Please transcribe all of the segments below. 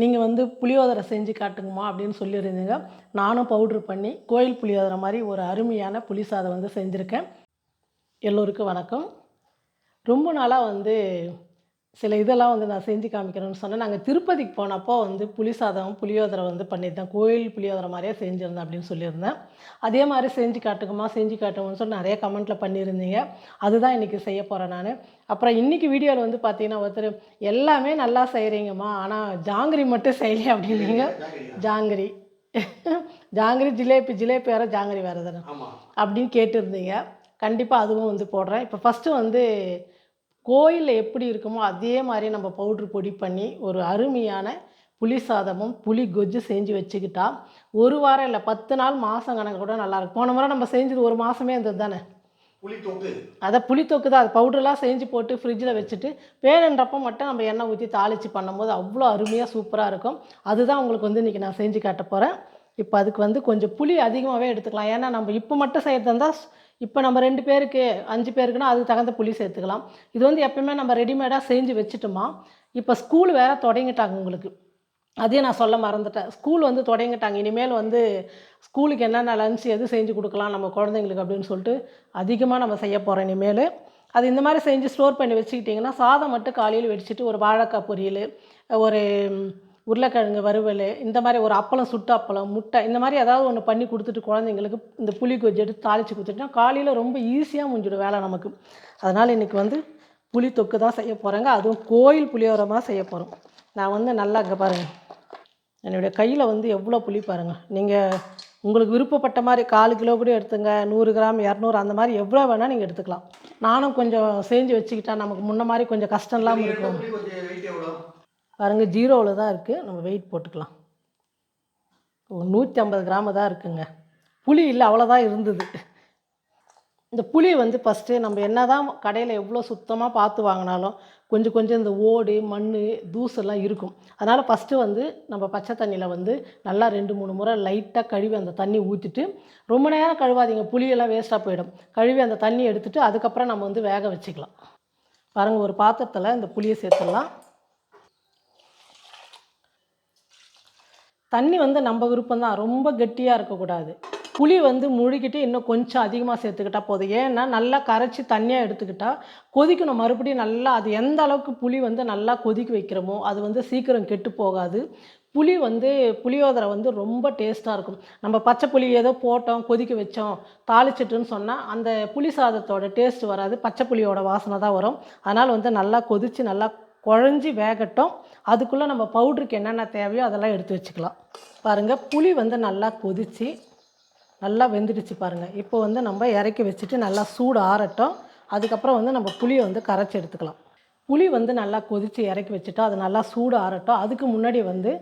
நீங்கள் வந்து புளியோதரை செஞ்சு காட்டுங்கம்மா அப்படின்னு சொல்லியிருந்தீங்க. நானும் பவுட்ரு பண்ணி கோயில் புளியோதரை மாதிரி ஒரு அருமையான புளி சாதம் வந்து செஞ்சுருக்கேன். எல்லோருக்கும் வணக்கம். ரொம்ப நாளாக வந்து சில இதெல்லாம் வந்து நான் செஞ்சு காமிக்கிறேன்னு சொன்னேன். நாங்கள் திருப்பதிக்கு போனப்போ வந்து புளி சாதம் புளியோதரை வந்து பண்ணியிருந்தேன். கோயில் புளியோதரை மாதிரியே செஞ்சுருந்தேன் அப்படின்னு சொல்லியிருந்தேன். அதே மாதிரி செஞ்சு காட்டுக்குமா செஞ்சு காட்டுங்கன்னு சொல்லி நிறைய கமெண்ட்டில் பண்ணியிருந்தீங்க. அதுதான் இன்றைக்கி செய்ய போகிறேன் நான். அப்புறம் இன்றைக்கி வீடியோவில் வந்து பார்த்தீங்கன்னா ஒருத்தர் எல்லாமே நல்லா செய்கிறீங்கம்மா ஆனால் ஜாங்கிரி மட்டும் செய்யலையே அப்படின்னீங்க. ஜாங்கிரி. ஜாங்கிரி ஜிலேபி ஜிலேபி வேறு ஜாங்கிரி வேறு தானே. அப்படின்னு கேட்டிருந்தீங்க. கண்டிப்பாக அதுவும் வந்து போடுறேன். இப்போ ஃபஸ்ட்டு வந்து கோயிலில் எப்படி இருக்குமோ அதே மாதிரி நம்ம பவுட்ரு பொடி பண்ணி ஒரு அருமையான புளி சாதமும் புளி கொஜ்ஜு செஞ்சு வச்சுக்கிட்டா ஒரு வாரம் இல்லை பத்து நாள் மாதம் கணக்கு கூட நல்லாயிருக்கும் போன முறை நம்ம செஞ்சது ஒரு மாதமே இருந்தது தானே? புளி தொக்கு. அதை புளித்தொக்கு தான். அது பவுடர்லாம் செஞ்சு போட்டு ஃப்ரிட்ஜில் வச்சுட்டு வேணுன்றப்போ மட்டும் நம்ம எண்ணெய் ஊற்றி தாளித்து பண்ணும்போது அவ்வளோ அருமையாக சூப்பராக இருக்கும். அதுதான் உங்களுக்கு வந்து இன்றைக்கி நான் செஞ்சு காட்ட போகிறேன் இப்போ அதுக்கு வந்து கொஞ்சம் புளி அதிகமாகவே எடுத்துக்கலாம். ஏன்னா நம்ம இப்போ மட்டும் செய்யறது இருந்தால் இப்போ நம்ம ரெண்டு பேருக்கு அஞ்சு பேருக்குன்னா அதுக்கு தகுந்த புளி சேர்த்துக்கலாம். இது வந்து எப்பயுமே நம்ம ரெடிமேடாக செஞ்சு வச்சுட்டோமா இப்போ ஸ்கூல் வேறு தொடங்கிட்டாங்க உங்களுக்கு. அதையும் நான் சொல்ல மறந்துட்டேன். ஸ்கூல் வந்து தொடங்கிட்டாங்க. இனிமேல் வந்து ஸ்கூலுக்கு என்னென்ன லஞ்ச் எது செஞ்சு கொடுக்கலாம் நம்ம குழந்தைங்களுக்கு அப்படின்னு சொல்லிட்டு அதிகமாக நம்ம செய்ய போகிறோம் இனிமேல். அது இந்த மாதிரி செஞ்சு ஸ்டோர் பண்ணி வச்சுக்கிட்டிங்கன்னா சாதம் மட்டும் காலையில் வெடிச்சிட்டு ஒரு வாழைக்காய் பொரியல் ஒரு உருளைக்கிழங்கு வறுவல் இந்த மாதிரி ஒரு அப்பளம் சுட்டு அப்பளம் முட்டை இந்த மாதிரி ஏதாவது ஒன்று பண்ணி கொடுத்துட்டு குழந்தைங்களுக்கு இந்த புளி கொஜ்ஜு எடுத்து தாளித்து கொடுத்துட்டா காலையில் ரொம்ப ஈஸியாக முடிஞ்சிடும் வேலை நமக்கு. அதனால் இன்றைக்கி வந்து புளி தொக்கு தான் செய்ய போகிறேங்க அதுவும் கோயில் புளியோரமாக செய்ய போகிறோம் நான் வந்து நல்லா இங்கே பாருங்கள் என்னுடைய கையில் வந்து எவ்வளோ புளி பாருங்கள் நீங்கள் உங்களுக்கு விருப்பப்பட்ட மாதிரி கால் கிலோ கூட எடுத்துங்க நூறு கிராம் இரநூறு அந்த மாதிரி எவ்வளோ வேணால் நீங்கள் எடுத்துக்கலாம். நானும் கொஞ்சம் செஞ்சு வச்சுக்கிட்டா நமக்கு முன்ன மாதிரி கொஞ்சம் கஷ்டம் இல்லாமல் இருக்கும். பாருங்க ஜீரோவில் தான் இருக்குது நம்ம வெயிட் போட்டுக்கலாம். ஒரு நூற்றி ஐம்பது கிராமு தான் இருக்குங்க. புளி இல்லை அவ்வளோதான் இருந்தது. இந்த புளி வந்து ஃபஸ்ட்டு நம்ம என்ன தான் கடையில் எவ்வளோ சுத்தமாக பார்த்து வாங்கினாலும் கொஞ்சம் கொஞ்சம் இந்த ஓடு மண் தூசெல்லாம் இருக்கும். அதனால் ஃபஸ்ட்டு வந்து நம்ம பச்சை தண்ணியில் வந்து நல்லா ரெண்டு மூணு முறை லைட்டாக கழுவி அந்த தண்ணி ஊற்றிட்டு ரொம்ப நேரம் கழுவாதீங்க. புளியெல்லாம் வேஸ்ட்டாக போயிடும். கழுவி அந்த தண்ணி எடுத்துட்டு அதுக்கப்புறம் நம்ம வந்து வேக வச்சுக்கலாம். பாருங்கள் ஒரு பாத்திரத்தில் இந்த புளியை சேர்த்துடலாம். தண்ணி வந்து நம்ம விருப்பம் தான் ரொம்ப கெட்டியாக இருக்கக்கூடாது. புளி வந்து முழுகிட்டு இன்னும் கொஞ்சம் அதிகமாக சேர்த்துக்கிட்டால் போதும். ஏன்னா நல்லா கரைச்சி தண்ணியாக எடுத்துக்கிட்டால் கொதிக்கணும். மறுபடியும் நல்லா அது எந்த அளவுக்கு புளி வந்து நல்லா கொதிக்க வைக்கிறோமோ அது வந்து சீக்கிரம் கெட்டு போகாது. புளி வந்து புளியோதரை வந்து ரொம்ப டேஸ்ட்டாக இருக்கும். நம்ம பச்சை புளி ஏதோ போட்டோம் கொதிக்க வச்சோம் தாளிச்சிட்டுன்னு சொன்னால் அந்த புளி சாதத்தோட டேஸ்ட் வராது. பச்சை புளியோட வாசனை தான் வரும். அதனால் வந்து நல்லா கொதித்து நல்லா குழஞ்சி வேகட்டும். அதுக்குள்ளே நம்ம பவுட்ருக்கு என்னென்ன தேவையோ அதெல்லாம் எடுத்து வச்சுக்கலாம். பாருங்கள் புளி வந்து நல்லா கொதித்து நல்லா வெந்துடுச்சு பாருங்கள் இப்போ வந்து நம்ம இறக்கி வச்சுட்டு நல்லா சூடு ஆறட்டும். அதுக்கப்புறம் வந்து நம்ம புளியை வந்து கரைச்சி எடுத்துக்கலாம். புளி வந்து நல்லா கொதித்து இறக்கி வச்சுட்டோம் அது நல்லா சூடு ஆறட்டும். அதுக்கு முன்னாடி வந்து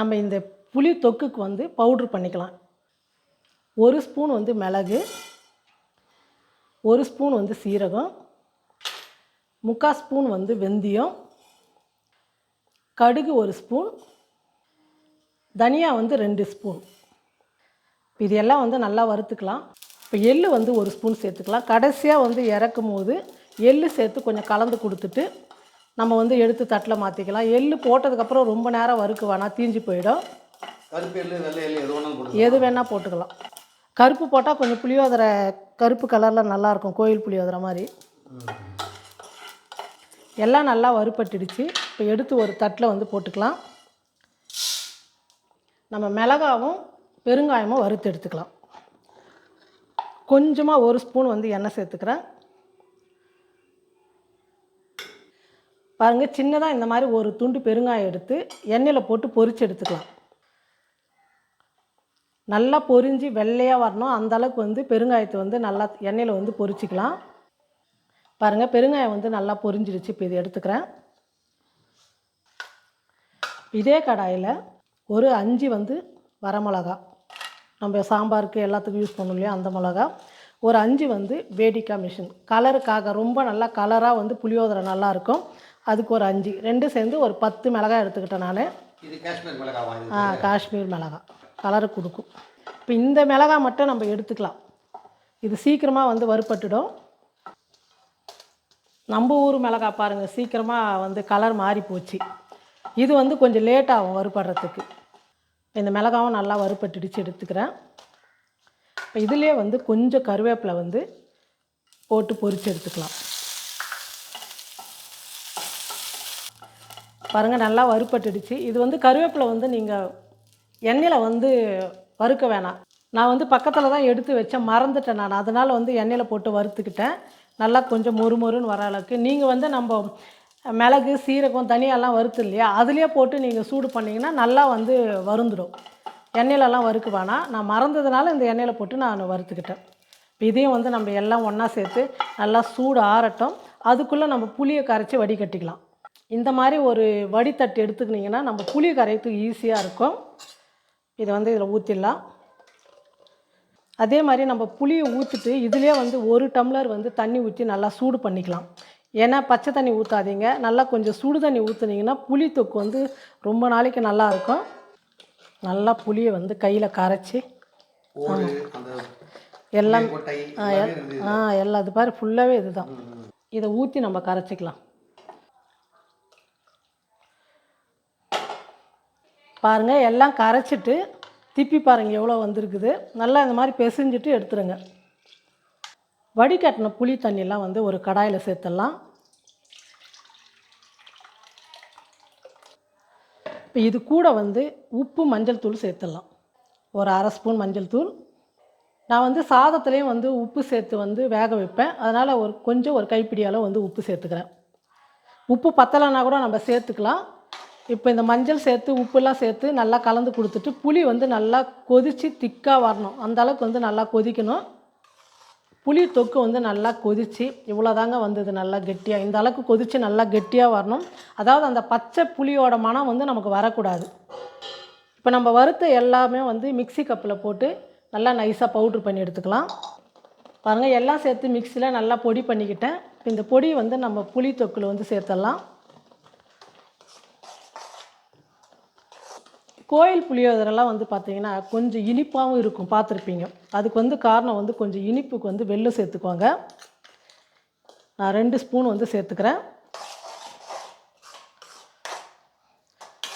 நம்ம இந்த புளி தொக்குக்கு வந்து பவுட்ரு பண்ணிக்கலாம். ஒரு ஸ்பூன் வந்து மிளகு ஒரு ஸ்பூன் வந்து சீரகம் முக்கால் ஸ்பூன் வந்து வெந்தயம் கடுகு ஒரு ஸ்பூன் தனியா வந்து ரெண்டு ஸ்பூன். இது எல்லாம் வந்து நல்லா வறுத்துக்கலாம். இப்போ எள்ளு வந்து ஒரு ஸ்பூன் சேர்த்துக்கலாம். கடைசியாக வந்து இறக்கும் போது எள்ளு சேர்த்து கொஞ்சம் கலந்து கொடுத்துட்டு நம்ம வந்து எடுத்து தட்டில் மாற்றிக்கலாம் எள்ளு போட்டதுக்கப்புறம் ரொம்ப நேரம் வறுக்க வேணாம் தீஞ்சு போயிடும். எது வேணால் போட்டுக்கலாம். கருப்பு போட்டால் கொஞ்சம் புளியோதரை கருப்பு கலரில் நல்லாயிருக்கும் கோயில் புளியோதரை மாதிரி. எல்லாம் நல்லா வறுபட்டுடுச்சு. இப்போ எடுத்து ஒரு தட்டில் வந்து போட்டுக்கலாம். நம்ம மிளகாவும் பெருங்காயமும் வறுத்து எடுத்துக்கலாம். கொஞ்சமாக ஒரு ஸ்பூன் வந்து எண்ணெய் சேர்த்துக்கிறேன். பாருங்கள் சின்னதாக இந்த மாதிரி ஒரு துண்டு பெருங்காயம் எடுத்து எண்ணெயில் போட்டு பொரித்து எடுத்துக்கலாம். நல்லா பொரிஞ்சு வெள்ளையாக வரணும். அந்த அளவுக்கு வந்து பெருங்காயத்தை வந்து நல்லா எண்ணெயில் வந்து பொரிச்சிக்கலாம். பாருங்கள் பெருங்காயம் வந்து நல்லா பொரிஞ்சிடுச்சு இப்போ இது எடுத்துக்கிறேன். இதே கடாயில் ஒரு அஞ்சு வந்து வரமிளகா நம்ம சாம்பாருக்கு எல்லாத்துக்கும் யூஸ் பண்ணோம் இல்லையா அந்த மிளகா. ஒரு அஞ்சு வந்து வேடிக்கா மிஷின் கலருக்காக ரொம்ப நல்லா கலராக வந்து புளியோதரை நல்லாயிருக்கும் அதுக்கு ஒரு அஞ்சு. ரெண்டு சேர்ந்து ஒரு பத்து மிளகாய் எடுத்துக்கிட்டேன் நான். காஷ்மீர் மிளகா ஆ காஷ்மீர் மிளகாய் கலரு கொடுக்கும். இப்போ இந்த மிளகாய் மட்டும் நம்ம எடுத்துக்கலாம். இது சீக்கிரமாக வந்து வறுபட்டுடும். நம்ம ஊர் மிளகா பாருங்கள் சீக்கிரமாக வந்து கலர் மாறி போச்சு. இது வந்து கொஞ்சம் லேட் ஆகும் வறுபடுறதுக்கு. இந்த மிளகாவும் நல்லா வறுபட்டுடிச்சு எடுத்துக்கிறேன். இப்போ இதுலேயே வந்து கொஞ்சம் கருவேப்பிலை வந்து போட்டு பொரித்து எடுத்துக்கலாம். பாருங்கள் நல்லா வறுபட்டுடுச்சு. இது வந்து கருவேப்பிலை வந்து நீங்கள் எண்ணெயில் வந்து வறுக்க வேணாம். நான் வந்து பக்கத்தில் தான் எடுத்து வச்சேன் மறந்துட்டேன் நான். அதனால் வந்து எண்ணெயில் போட்டு வறுத்துக்கிட்டேன். நல்லா கொஞ்சம் மொறு மொறுன்னு வர அளவுக்கு. நீங்கள் வந்து நம்ம மிளகு சீரகம் தனியாலாம் வறுத்து இல்லையா? அதுலேயே போட்டு நீங்கள் சூடு பண்ணிங்கன்னா நல்லா வந்து வருந்துடும் எண்ணெயிலலாம் வறுக்க வேணாம். நான் மறந்ததுனால இந்த எண்ணெயில் போட்டு நான் வறுத்துக்கிட்டேன். இதையும் வந்து நம்ம எல்லாம் ஒன்றா சேர்த்து நல்லா சூடு ஆறட்டும். அதுக்குள்ளே நம்ம புளியை கரைச்சி வடிகட்டிக்கலாம். இந்த மாதிரி ஒரு வடித்தட்டு எடுத்துக்கினிங்கன்னா நம்ம புளி கரையத்துக்கு ஈஸியாக இருக்கும். இதை வந்து இதில் ஊற்றிடலாம் அதே மாதிரி நம்ம புளியை ஊற்றிட்டு இதுலேயே வந்து ஒரு டம்ளர் வந்து தண்ணி ஊற்றி நல்லா சூடு பண்ணிக்கலாம். ஏன்னா பச்சை தண்ணி ஊற்றாதீங்க நல்லா கொஞ்சம் சுடு தண்ணி ஊற்றுனீங்கன்னா புளி தொக்கு வந்து ரொம்ப நாளைக்கு நல்லா இருக்கும். நல்லா புளியை வந்து கையில் கரைச்சி. எல்லாம் ஆ, எல்லாமே அது பாரு ஃபுல்லாகவே இதுதான். இதை ஊற்றி நம்ம கரைச்சிக்கலாம். பாருங்கள் எல்லாம் கரைச்சிட்டு திப்பி பாருங்கள் எவ்வளோ வந்திருக்குது. நல்லா இந்த மாதிரி பிசைஞ்சிட்டு எடுத்துருங்க. வடிகட்டின புளி தண்ணியெல்லாம் வந்து ஒரு கடாயில் சேர்த்துடலாம். இப்போ இது கூட வந்து உப்பு மஞ்சள் தூள் சேர்த்துடலாம். ஒரு அரை ஸ்பூன் மஞ்சள் தூள். நான் வந்து சாதத்துலேயும் வந்து உப்பு சேர்த்து வந்து வேக வைப்பேன். அதனால் ஒரு கொஞ்சம் ஒரு கைப்பிடி அளவு வந்து உப்பு சேர்த்துக்கிறேன். உப்பு பத்தலைன்னா கூட நம்ம சேர்த்துக்கலாம். இப்போ இந்த மஞ்சள் சேர்த்து உப்புலாம் சேர்த்து நல்லா கலந்து கொடுத்துட்டு புளி வந்து நல்லா கொதித்து திக்காக வரணும். அந்த அளவுக்கு வந்து நல்லா கொதிக்கணும். புளி தொக்கு வந்து நல்லா கொதித்து இவ்வளோதாங்க வந்தது நல்லா கெட்டியாக இந்த அளவுக்கு கொதித்து நல்லா கெட்டியாக வரணும். அதாவது அந்த பச்சை புளியோட மனம் வந்து நமக்கு வரக்கூடாது. இப்போ நம்ம வறுத்த எல்லாமே வந்து மிக்ஸி கப்பில் போட்டு நல்லா நைஸாக பவுட்ரு பண்ணி எடுத்துக்கலாம். பாருங்கள் எல்லாம் சேர்த்து மிக்ஸியில் நல்லா பொடி பண்ணிக்கிட்டேன். இப்போ இந்த பொடி வந்து நம்ம புளி தொக்கில் வந்து சேர்த்துடலாம் கோயில் புளியோதரெல்லாம் வந்து பார்த்தீங்கன்னா கொஞ்சம் இனிப்பாகவும் இருக்கும் பார்த்துருப்பீங்க. அதுக்கு வந்து காரணம் வந்து கொஞ்சம் இனிப்புக்கு வந்து வெள்ளம் சேர்த்துக்குவாங்க நான் ரெண்டு ஸ்பூன் வந்து சேர்த்துக்கிறேன்.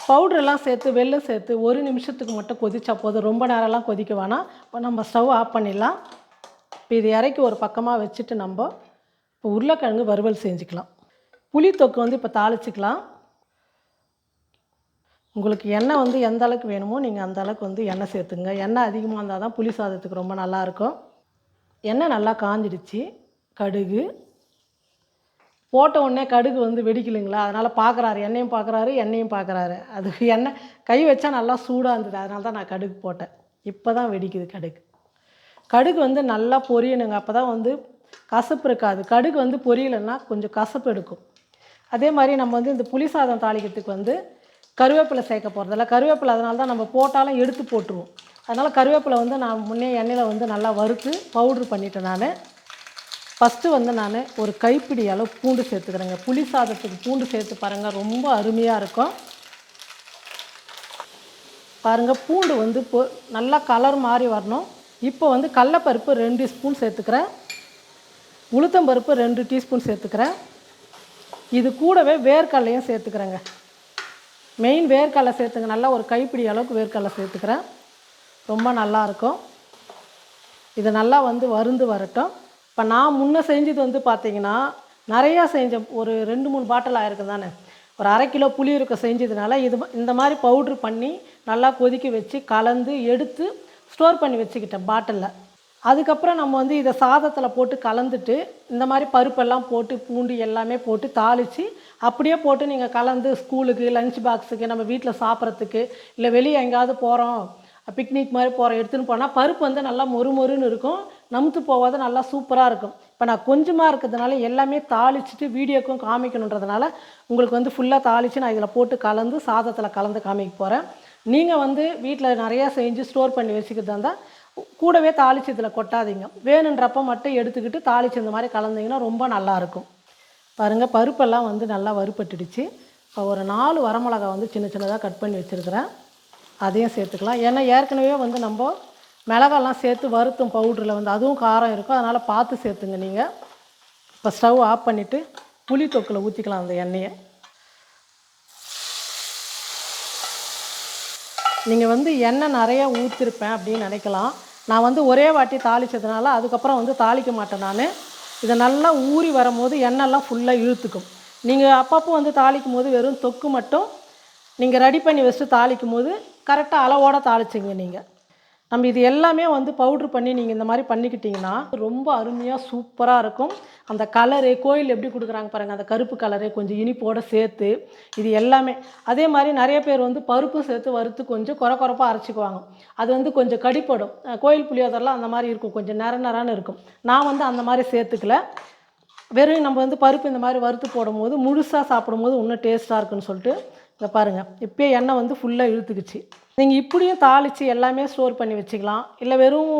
பவுடரெல்லாம் சேர்த்து வெள்ளம் சேர்த்து ஒரு நிமிஷத்துக்கு மட்டும் கொதிச்சா போதும். ரொம்ப நேரம்லாம் கொதிக்க வேணாம். இப்போ நம்ம ஸ்டவ் ஆஃப் பண்ணிடலாம். இப்போ இது இறக்கி ஒரு பக்கமாக வச்சுட்டு நம்ம இப்போ உருளைக்கிழங்கு வறுவல் செஞ்சுக்கலாம். புளி தொக்கு வந்து இப்போ தாளிச்சிக்கலாம். உங்களுக்கு எண்ணெய் வந்து எந்த அளவுக்கு வேணுமோ நீங்கள் அந்த அளவுக்கு வந்து எண்ணெய் சேர்த்துங்க. எண்ணெய் அதிகமாக இருந்தால் தான் புளி சாதத்துக்கு ரொம்ப நல்லாயிருக்கும் எண்ணெய் நல்லா காஞ்சிடுச்சு. கடுகு. போட்ட உடனே கடுகு வந்து வெடிக்கலைங்களா? அதனால் பார்க்குறாரு எண்ணெயும் பார்க்குறாரு எண்ணெயும் பார்க்குறாரு அது எண்ணெய் கை வச்சா நல்லா சூடாக இருந்தது. அதனால தான் நான் கடுகு போட்டேன். இப்போ தான் வெடிக்குது கடுகு. கடுகு வந்து நல்லா பொரியணுங்க. அப்போ தான் வந்து கசப்பு இருக்காது. கடுகு வந்து பொரியலைன்னா கொஞ்சம் கசப்பு எடுக்கும். அதே மாதிரி நம்ம வந்து இந்த புளி சாதம் தாளிக்கிறதுக்கு வந்து கருவேப்பிலை சேர்க்க போகிறதில்ல கருவேப்பிலை அதனால தான் நம்ம போட்டாலும் எடுத்து போட்டுருவோம். அதனால் கருவேப்பிலை வந்து நான் முன்னே எண்ணெயில் வந்து நல்லா வறுத்து பவுட்ரு பண்ணிவிட்டேன் நான். ஃபஸ்ட்டு வந்து நான் ஒரு கைப்பிடி அளவு பூண்டு சேர்த்துக்கிறேங்க. புளி சாதத்துக்கு பூண்டு சேர்த்து பாருங்கள் ரொம்ப அருமையாக இருக்கும். பாருங்கள் பூண்டு வந்து இப்போ நல்லா கலர் மாறி வரணும். இப்போ வந்து கடலப்பருப்பு ரெண்டு ஸ்பூன் சேர்த்துக்கிறேன். உளுத்தம்பருப்பு ரெண்டு டீஸ்பூன் சேர்த்துக்கிறேன். இது கூடவே வேர்க்கடலையும் சேர்த்துக்கிறேங்க. மெயின் வேர்க்கடலை சேர்த்துங்க. நல்லா ஒரு கைப்பிடி அளவுக்கு வேர்க்கடலை சேர்த்துக்கிறேன். ரொம்ப நல்லாயிருக்கும் இது நல்லா வந்து வருந்து வரட்டும். இப்போ நான் முன்ன செஞ்சது வந்து பார்த்தீங்கன்னா நிறையா செஞ்ச ஒரு ரெண்டு மூணு பாட்டில் ஆயிருக்கு தானே. ஒரு அரை கிலோ புளி இருக்க செஞ்சதுனால இது இந்த மாதிரி பவுட்ரு பண்ணி நல்லா கொதிக்க வச்சு கலந்து எடுத்து ஸ்டோர் பண்ணி வச்சுக்கிட்டேன் பாட்டிலில். அதுக்கப்புறம் நம்ம வந்து இதை சாதத்தில் போட்டு கலந்துட்டு இந்த மாதிரி பருப்பெல்லாம் போட்டு பூண்டு எல்லாமே போட்டு தாளித்து அப்படியே போட்டு நீங்கள் கலந்து ஸ்கூலுக்கு லஞ்ச் பாக்ஸுக்கு நம்ம வீட்டில் சாப்பிட்றதுக்கு இல்லை வெளியே எங்கேயாவது போகிறோம் பிக்னிக் மாதிரி போகிறோம் எடுத்துன்னு போனால் பருப்பு வந்து நல்லா மொறு மொறுன்னு இருக்கும் நமுத்து போகாத நல்லா சூப்பராக இருக்கும். இப்போ நான் கொஞ்சமாக இருக்கிறதுனால எல்லாமே தாளிச்சிட்டு வீடியோக்கும் காமிக்கணுன்றதுனால உங்களுக்கு வந்து ஃபுல்லாக தாளித்து நான் இதில் போட்டு கலந்து சாதத்தில் கலந்து காமிக்க போகிறேன் நீங்கள் வந்து வீட்டில் நிறையா செஞ்சு ஸ்டோர் பண்ணி வச்சுக்கிறதா இருந்தால் கூடவே தாளித்து இதில் கொட்டாதீங்க. வேணுன்றப்ப மட்டும் எடுத்துக்கிட்டு தாளித்து இந்த மாதிரி கலந்தீங்கன்னா ரொம்ப நல்லாயிருக்கும் பாருங்கள் பருப்பெல்லாம் வந்து நல்லா வறுப்பட்டுடுச்சு இப்போ ஒரு நாலு வரமிளகா வந்து சின்ன சின்னதாக கட் பண்ணி வச்சுருக்கிறேன். அதையும் சேர்த்துக்கலாம். ஏன்னா ஏற்கனவே வந்து நம்ம மிளகாலாம் சேர்த்து வறுத்தும் பவுடரில் வந்து அதுவும் காரம் இருக்கும். அதனால் பார்த்து சேர்த்துங்க நீங்கள் இப்போ ஸ்டவ் ஆஃப் பண்ணிவிட்டு புளி தொக்கில் ஊற்றிக்கலாம் அந்த எண்ணெயை. நீங்கள் வந்து எண்ணெய் நிறையா ஊற்றிருப்பேன் அப்படின்னு நினைக்கலாம். நான் வந்து ஒரே வாட்டி தாளித்ததுனால அதுக்கப்புறம் வந்து தாளிக்க மாட்டேன் நான். இதை நல்லா ஊறி வரும்போது எண்ணெய்லாம் ஃபுல்லாக இழுத்துக்கும். நீங்கள் அப்பப்போ வந்து தாளிக்கும் போது வெறும் தொக்கு மட்டும் நீங்கள் ரெடி பண்ணி வச்சுட்டு தாளிக்கும் போது கரெக்டாக அளவோடு தாளிச்சிங்க நீங்கள் நம்ம இது எல்லாமே வந்து பவுட்ரு பண்ணி நீங்கள் இந்த மாதிரி பண்ணிக்கிட்டிங்கன்னா ரொம்ப அருமையாக சூப்பராக இருக்கும். அந்த கலரு கோயில் எப்படி கொடுக்குறாங்க பாருங்கள் அந்த கருப்பு கலரு கொஞ்சம் இனிப்போடு சேர்த்து இது எல்லாமே. அதே மாதிரி நிறைய பேர் வந்து பருப்பு சேர்த்து வறுத்து கொஞ்சம் குறை குறைப்பாக அரைச்சிக்குவாங்க. அது வந்து கொஞ்சம் கடிப்படும். கோயில் புளியோதரெலாம் அந்த மாதிரி இருக்கும். கொஞ்சம் நிற நிறன்னு இருக்கும். நான் வந்து அந்த மாதிரி சேர்த்துக்கல. வெறும் நம்ம வந்து பருப்பு இந்த மாதிரி வறுத்து போடும்போது முழுசாக சாப்பிடும்போது இன்னும் டேஸ்ட்டாக இருக்குன்னு சொல்லிட்டு இங்கே பாருங்கள் இப்போயே எண்ணெய் வந்து ஃபுல்லாக இழுத்துக்குச்சு. நீங்கள் இப்படியும் தாளித்து எல்லாமே ஸ்டோர் பண்ணி வச்சுக்கலாம். இல்லை வெறும்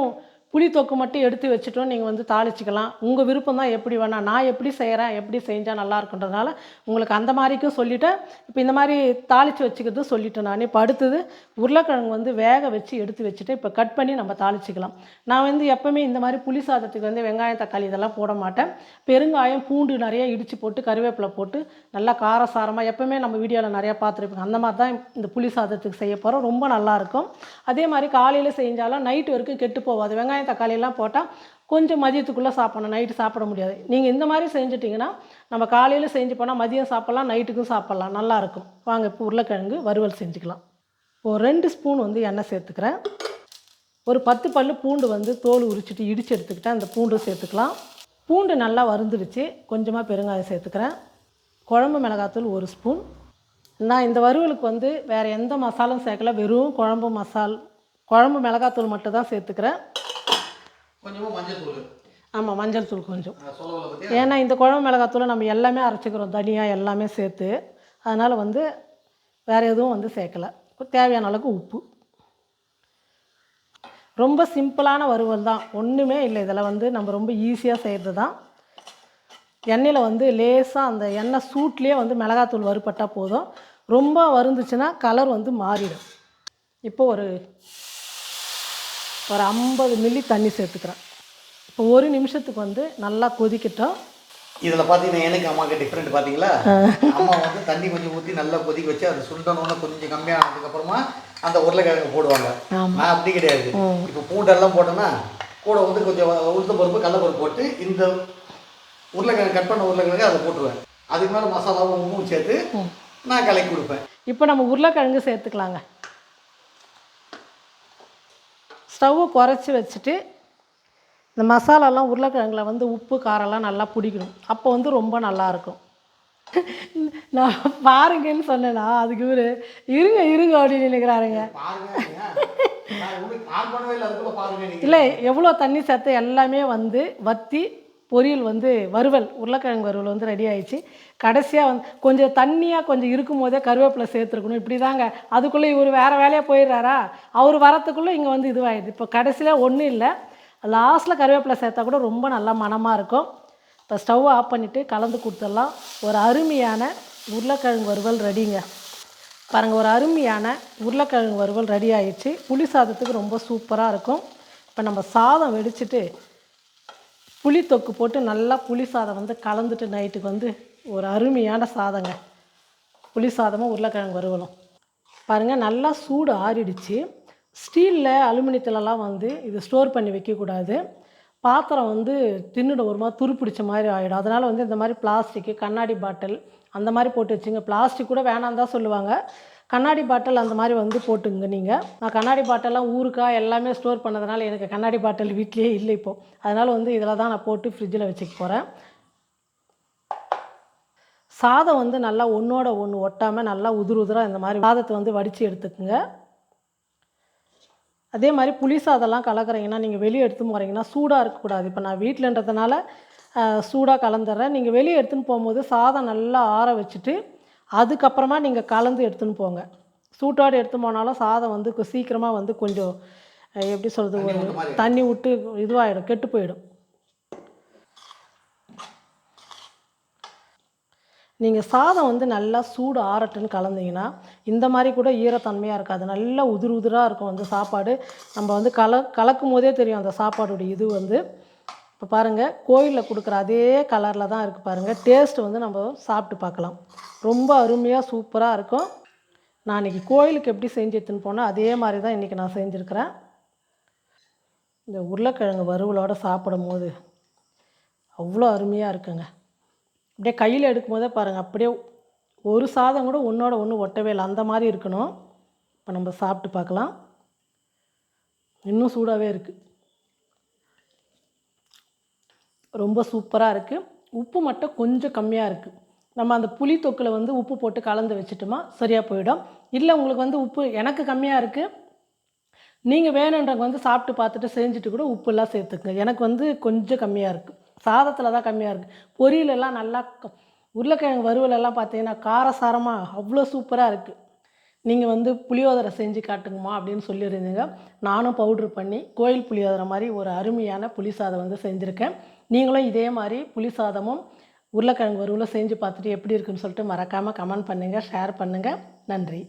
புளி தொக்கு மட்டும் எடுத்து வச்சுட்டும் நீங்கள் வந்து தாளிச்சிக்கலாம். உங்கள் விருப்பம் தான் எப்படி வேணால் நான் எப்படி செய்கிறேன் எப்படி செஞ்சால் நல்லா இருக்குன்றதுனால உங்களுக்கு அந்த மாதிரிக்கும் சொல்லிவிட்டேன் இப்போ இந்த மாதிரி தாளித்து வச்சுக்கிறது சொல்லிட்டேன் நான். இப்போ அடுத்தது உருளைக்கிழங்கு வந்து வேக வச்சு எடுத்து வச்சுட்டு இப்போ கட் பண்ணி நம்ம தாளிச்சிக்கலாம். நான் வந்து எப்போவுமே இந்த மாதிரி புளி சாதத்துக்கு வந்து வெங்காயம் தக்காளி இதெல்லாம் போட மாட்டேன். பெருங்காயம் பூண்டு நிறைய இடித்து போட்டு கருவேப்பிலை போட்டு நல்லா காரசாரமாக எப்போவுமே நம்ம வீடியோவில் நிறையா பார்த்துருப்போம். அந்த மாதிரி தான் இந்த புளி சாதத்துக்கு செய்ய போகிறோம் ரொம்ப நல்லாயிருக்கும் அதே மாதிரி காலையில் செஞ்சாலும் நைட்டு வரைக்கும் கெட்டு போகாது. வெங்காயம் தக்காளியெல்லாம் போட்டால் கொஞ்சம் மதியத்துக்குள்ளே சாப்பிடணும். நைட்டு சாப்பிட முடியாது. நீங்கள் இந்த மாதிரி செஞ்சுட்டிங்கன்னா நம்ம காலையில் செஞ்சு போனால் மதியம் சாப்பிட்லாம் நைட்டுக்கும் சாப்பிட்லாம். நல்லாயிருக்கும் வாங்க இப்போ உருளைக்கிழங்கு வறுவல் செஞ்சுக்கலாம். ஒரு ரெண்டு ஸ்பூன் வந்து எண்ணெய் சேர்த்துக்கிறேன். ஒரு பத்து பல்லு பூண்டு வந்து தோல் உரிச்சிட்டு இடித்து எடுத்துக்கிட்டேன் அந்த பூண்டு சேர்த்துக்கலாம். பூண்டு நல்லா வறுந்துடுச்சு. கொஞ்சமாக பெருங்காயம் சேர்த்துக்கிறேன். குழம்பு மிளகாத்தூள் ஒரு ஸ்பூன் நான் இந்த வறுவலுக்கு வந்து வேறு எந்த மசாலும் சேர்க்கல. வெறும் குழம்பு மசால் குழம்பு மிளகாத்தூள் மட்டும் தான் சேர்த்துக்கிறேன். ஆமாம் மஞ்சள் தூள். கொஞ்சம். ஏன்னா இந்த குழம்பு மிளகாத்தூளை நம்ம எல்லாமே அரைச்சிக்கிறோம் தனியாக எல்லாமே சேர்த்து. அதனால் வந்து வேறு எதுவும் வந்து சேர்க்கல. தேவையான அளவுக்கு உப்பு. ரொம்ப சிம்பிளான வறுவல் தான். ஒன்றுமே இல்லை. இதில் வந்து நம்ம ரொம்ப ஈஸியாக செய்கிறது தான். எண்ணெயில் வந்து லேசாக அந்த எண்ணெய் சூட்லேயே வந்து மிளகாத்தூள் வறுபட்டால் போதும். ரொம்ப வருந்துச்சுன்னா கலர் வந்து மாறிடும். இப்போ ஒரு ஒரு ஐம்பது மில்லி தண்ணி சேர்த்துக்கிறேன். இப்போ ஒரு நிமிஷத்துக்கு வந்து நல்லா கொதிக்கட்டும். இதுல பாத்தீங்கன்னா எனக்கு அம்மாக்கு டிஃப்ரெண்ட் பாத்தீங்களா அம்மா வந்து தண்ணி கொஞ்சம் ஊத்தி நல்லா கொதிக்க வச்சு அது சுண்டணும்னு கொஞ்சம் கம்மியானதுக்கு அப்புறமா அந்த உருளைக்கிழங்கு போடுவாங்க. நான் அப்படி கிடையாது. இப்போ பூண்டெல்லாம் போட்டோன்னா கூட வந்து கொஞ்சம் உளுத்த பருப்பு கடலப்பருப்பு போட்டு இந்த உருளைக்கிழங்கு கட் பண்ண உருளைக்கிழங்கு அதை போட்டுருவேன். அதுக்கு மேலே மசாலாவும் உப்பும் சேர்த்து நான் கலக்கி கொடுப்பேன். இப்போ நம்ம உருளைக்கிழங்கு சேர்த்துக்கலாங்க. ஸ்டவ்வை குறைச்சி வச்சுட்டு இந்த மசாலாலாம் உருளைக்கிழங்குல வந்து உப்பு காரம்லாம் நல்லா பிடிக்கணும். அப்போ வந்து ரொம்ப நல்லாயிருக்கும். நான் பாருங்கன்னு சொன்னேன்னா அதுக்கு இவர் இருங்க இருங்க அப்படின்னு நினைக்கிறாருங்க. இல்லை எவ்வளோ தண்ணி சேர்த்து எல்லாமே வந்து வற்றி பொரியல் வந்து வறுவல் உருளைக்கிழங்கு வறுவல் வந்து ரெடி ஆயிடுச்சு. கடைசியாக வந்து கொஞ்சம் தண்ணியாக கொஞ்சம் இருக்கும் போதே கருவேப்பிலை சேர்த்துருக்கணும். இப்படி தாங்க அதுக்குள்ளே இவர் வேறு வேலையாக போயிடுறாரா? அவர் வரத்துக்குள்ளே இங்கே வந்து இதுவாகிடுது இப்போ கடைசியில் ஒன்றும் இல்லை. லாஸ்ட்டில் கருவேப்பிலை சேர்த்தா கூட ரொம்ப நல்லா மணமாக இருக்கும். இப்போ ஸ்டவ் ஆஃப் பண்ணிவிட்டு கலந்து கொடுத்துடலாம். ஒரு அருமையான உருளைக்கிழங்கு வறுவல் ரெடிங்க பாருங்கள் ஒரு அருமையான உருளைக்கிழங்கு வறுவல் ரெடி ஆயிடுச்சு. புளி சாதத்துக்கு ரொம்ப சூப்பராக இருக்கும். இப்போ நம்ம சாதம் வெடிச்சிட்டு புளி தொக்கு போட்டு நல்லா புளி சாதம் வந்து கலந்துட்டு நைட்டுக்கு வந்து ஒரு அருமையான சாதங்க. புளி சாதமும் உருளைக்கிழங்கு வறுவலும். பாருங்கள் நல்லா சூடு ஆறிடுச்சு. ஸ்டீலில் அலுமினியத்துலலாம் வந்து இது ஸ்டோர் பண்ணி வைக்கக்கூடாது. பாத்திரம் வந்து தின்னுட ஒரு மாதிரி துருப்பிடிச்ச மாதிரி ஆகிடும் அதனால் வந்து இந்த மாதிரி பிளாஸ்டிக்கு கண்ணாடி பாட்டில் அந்த மாதிரி போட்டு வச்சுங்க. பிளாஸ்டிக் கூட வேணாம் தான் சொல்லுவாங்க. கண்ணாடி பாட்டில் அந்த மாதிரி வந்து போட்டுங்க நீங்கள் நான் கண்ணாடி பாட்டெல்லாம் ஊருக்கா எல்லாமே ஸ்டோர் பண்ணதுனால எனக்கு கண்ணாடி பாட்டில் வீட்லேயே இல்லை இப்போது அதனால் வந்து இதில் தான் நான் போட்டு ஃப்ரிட்ஜில் வச்சுக்க போகிறேன் சாதம் வந்து நல்லா ஒன்றோட ஒன்று ஒட்டாமல் நல்லா உதிர் உதிராக இந்த மாதிரி சாதத்தை வந்து வடித்து எடுத்துக்குங்க. அதே மாதிரி புளி சாதம்லாம் கலக்குறீங்கன்னா நீங்கள் வெளியே எடுத்துன்னு போகிறீங்கன்னா சூடாக இருக்கக்கூடாது. இப்போ நான் வீட்டிலன்றதுனால சூடாக கலந்துடுறேன். நீங்கள் வெளியே எடுத்துன்னு போகும்போது சாதம் நல்லா ஆற வச்சுட்டு அதுக்கப்புறமா நீங்கள் கலந்து எடுத்துன்னு போங்க. சூட்டோடு எடுத்துன்னு போனாலும் சாதம் வந்து சீக்கிரமாக வந்து கொஞ்சம் எப்படி சொல்கிறது ஒரு தண்ணி விட்டு இதுவாகிடும் கெட்டு போயிடும். நீங்கள் சாதம் வந்து நல்லா சூடு ஆறட்டுன்னு கலந்தீங்கன்னா இந்த மாதிரி கூட ஈரத்தன்மையாக இருக்காது. நல்லா உதிர் உதிராக இருக்கும் வந்து சாப்பாடு. நம்ம வந்து கல கலக்கும் போதே தெரியும் அந்த சாப்பாடுடைய இது வந்து. இப்போ பாருங்கள் கோயிலில் கொடுக்குற அதே கலரில் தான் இருக்குது பாருங்கள் டேஸ்ட் வந்து நம்ம சாப்பிட்டு பார்க்கலாம். ரொம்ப அருமையாக சூப்பராக இருக்கும். நான் இன்றைக்கி கோயிலுக்கு எப்படி செஞ்சு எடுத்துன்னு போனால் அதே மாதிரி தான் இன்றைக்கி நான் செஞ்சுருக்கிறேன். இந்த உருளைக்கிழங்கு வறுவலோடு சாப்பிடும் போது அவ்வளோ அருமையாக இருக்குங்க. அப்படியே கையில் எடுக்கும்போதே பாருங்கள் அப்படியே ஒரு சாதம் கூட ஒன்றோட ஒன்று ஒட்டவே இல்லை. அந்த மாதிரி இருக்கணும். இப்போ நம்ம சாப்பிட்டு பார்க்கலாம். இன்னும் சூடாகவே இருக்குது ரொம்ப சூப்பராக இருக்குது உப்பு மட்டும் கொஞ்சம் கம்மியாக இருக்குது நம்ம அந்த புளி தொக்கில் வந்து உப்பு போட்டு கலந்து வச்சுட்டோமா சரியாக போயிடும். இல்லை உங்களுக்கு வந்து உப்பு எனக்கு கம்மியாக இருக்குது நீங்கள் வேணுன்றவங்க வந்து சாப்பிட்டு பார்த்துட்டு செஞ்சுட்டு கூட உப்புலாம் சேர்த்துக்குங்க. எனக்கு வந்து கொஞ்சம் கம்மியாக இருக்குது சாதத்தில் தான் கம்மியாக இருக்குது பொரியலெல்லாம் நல்லா உருளைக்கிழங்கு வறுவலெல்லாம் பார்த்தீங்கன்னா காரசாரமாக அவ்வளோ சூப்பராக இருக்குது நீங்கள் வந்து புளியோதரை செஞ்சு காட்டுங்கம்மா அப்படின்னு சொல்லியிருந்தீங்க. நானும் பவுட்ரு பண்ணி கோயில் புளியோதரை மாதிரி ஒரு அருமையான புளி சாதம் வந்து செஞ்சுருக்கேன். நீங்களும் இதே மாதிரி புளி சாதமும் உருளைக்கிழங்கு வறுவலும் செஞ்சு பார்த்துட்டு எப்படி இருக்குன்னு சொல்லிட்டு மறக்காமல் கமெண்ட் பண்ணுங்கள் ஷேர் பண்ணுங்கள் நன்றி.